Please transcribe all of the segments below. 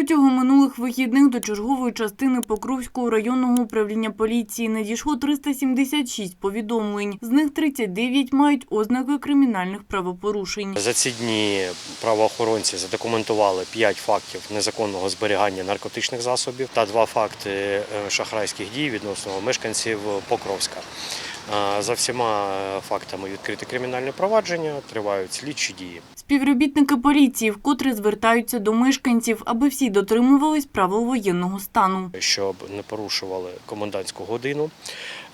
Протягом минулих вихідних до чергової частини Покровського районного управління поліції надійшло 376 повідомлень. З них 39 мають ознаки кримінальних правопорушень. За ці дні правоохоронці задокументували 5 фактів незаконного зберігання наркотичних засобів та 2 факти е, шахрайських дій відносно мешканців Покровська. За всіма е, фактами відкрите кримінальне провадження, тривають слідчі дії. Співробітники поліції вкотре звертаються до мешканців, аби всі дотримувались правил воєнного стану. щоб не порушували комендантську годину,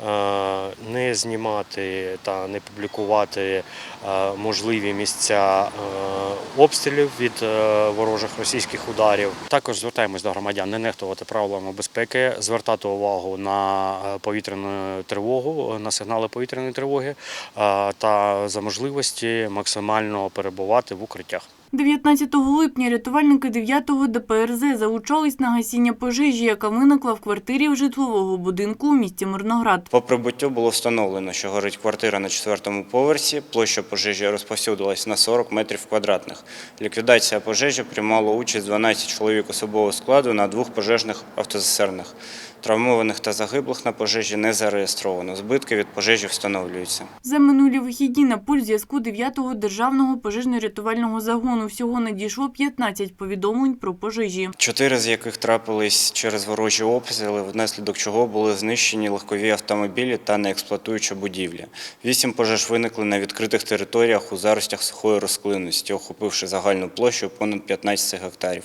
е, знімати та не публікувати е, можливі місця е, обстрілів від е, ворожих російських ударів. Також звертаємось до громадян не нехтувати правилами безпеки, звертати увагу на повітряну тривогу, на сигнали повітряної тривоги та за можливості максимально перебувати в укриттях. 19 липня рятувальники 9-го ДПРЗ залучались на гасіння пожежі, яка виникла в квартирі житлового будинку у місті Мирноград. По прибуттю було встановлено, що горить квартира на четвертому поверсі. Площа пожежі розповсюдилась на 40 метрів квадратних. Ліквідація пожежі приймало участь 12 чоловік особового складу на двох пожежних автозасерних. Травмованих та загиблих на пожежі не зареєстровано. Збитки від пожежі встановлюються. За минулі вихідні на пульс зв'язку 9-го державного пожежно-рятувального загону всього надійшло 15 повідомлень про пожежі. Чотири з яких трапились через ворожі обстріли, внаслідок чого були знищені легкові автомобілі та неексплуатуюча будівля. Вісім пожеж виникли на відкритих територіях у заростях сухої розклинності, охопивши загальну площу понад 15 гектарів.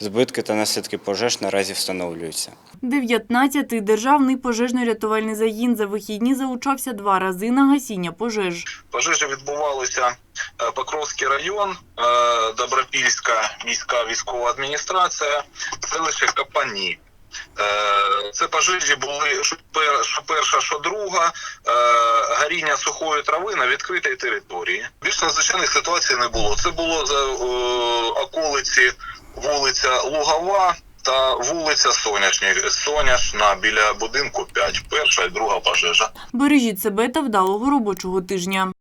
Збитки та наслідки пожеж наразі встановлюються. 19-й державний пожежно-рятувальний загін за вихідні залучався два рази на гасіння пожеж. Пожежі відбувалися Покровський район, е, Добропільська міська військова адміністрація, селище Капані. Е, Це пожежі були що перша, що друга, е, горіння сухої трави на відкритій території. Більш надзвичайних ситуацій не було. Це було за околиці вулиця Лугова та вулиця Сонячні, Соняшна біля будинку 5. Перша і друга пожежа. Бережіть себе та вдалого робочого тижня.